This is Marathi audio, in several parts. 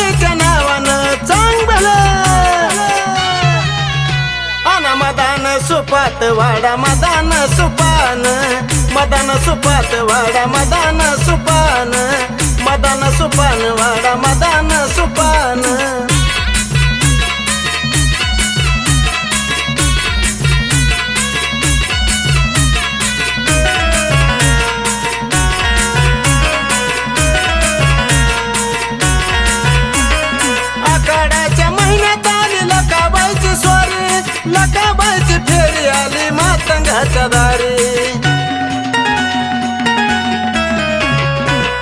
बाईच्या नावानं चांगलं अन मदान सुपात वाडा मदान सुपान मदान सुपात वाडा मदान सुपान मदान सुपान वाडा मदान सुपान मातंगाच्या दारी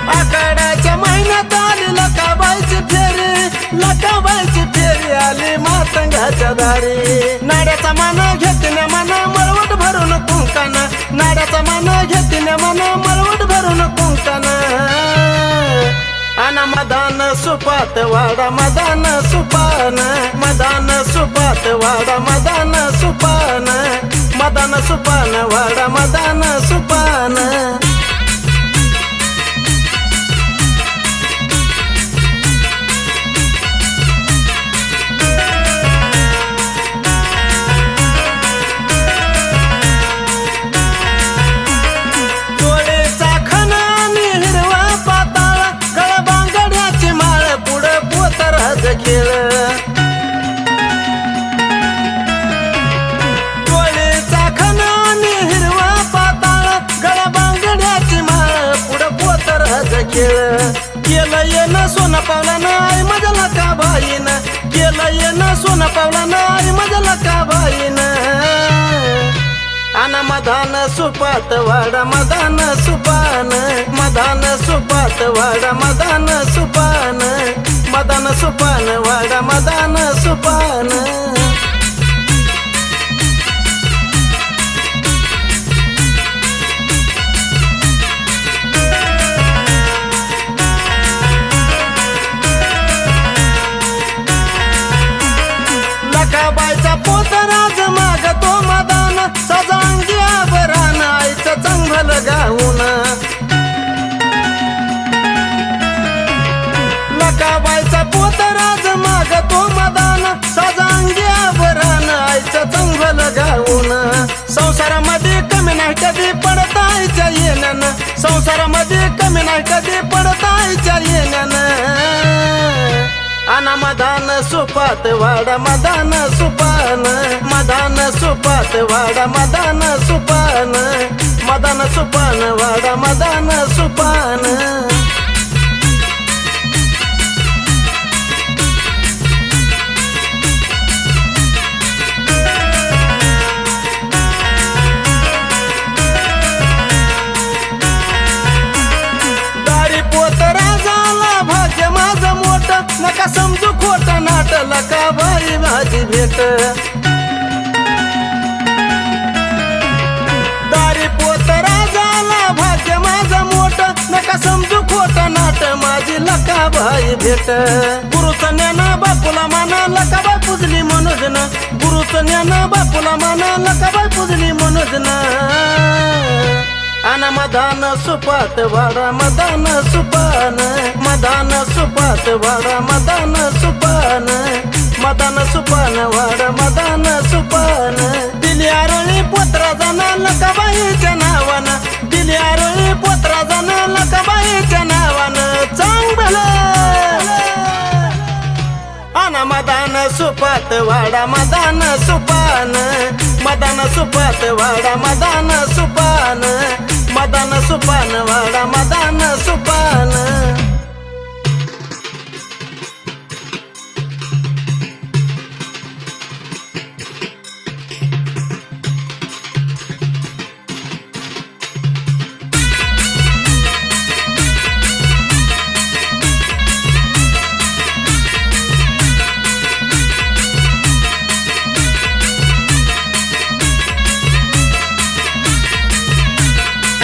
आखाड्याच्या महिन्यात आली लकाबाईची फेरी. लकाबाईची फेरी आली मातंगाच्या दारी. नाड्याचा मान घेतल्या मन मळवट भरून कुंकान. नाड्याचा मान घेतल्या मन मळवट भरून कुंकान. अन मदान सुपात वाडा मदान सुपान. मदान सुपात वाडा मदान सुपान. मदान सुपान वाडा मदान सुपान सोनं पावला नाही मजला का बाईन केलं येणं सोनं पावला नाही मजला का बाईन अन मधान सुपात वाडा मदान सुपान. मधान सुपात वाडा मदान सुपान. मदान सुपान वाडा मदान सुपान. कधी पडता आईच्या येण्यानं आना मदान सुपात वाडा मदान सुपान. मदान सुपात वाडा मदान सुपान. मदान सुपान वाडा मदान सुपान. नाटला का बाई माझी भेट. दारी पोतरा झाला भाग्य माझं मोठ. नका समजू खोट नाट माझी लका बाई भेट. गुरुच ज्ञान बापूला माना लकाबाई पुजली ना गुरुसँ ज्ञान बापूला माना लकाबाई पुजली ना अन मदान सुपात वाडा मदान सुपान. मदान सुपात वाडा मदान सुपान. मदान सुपान वाडा मदान सुपान. दिली आरळी पोत्रा जाणार लकाबाईच्या नावानं. दिली आरळी पोत्रा जाणार लकाबाईच्या नावानं. चांगलं अन मदान सुपात वाडा मदान सुपान. मदान सुपात वाडा मदान सुपान मदान सुपान वाडा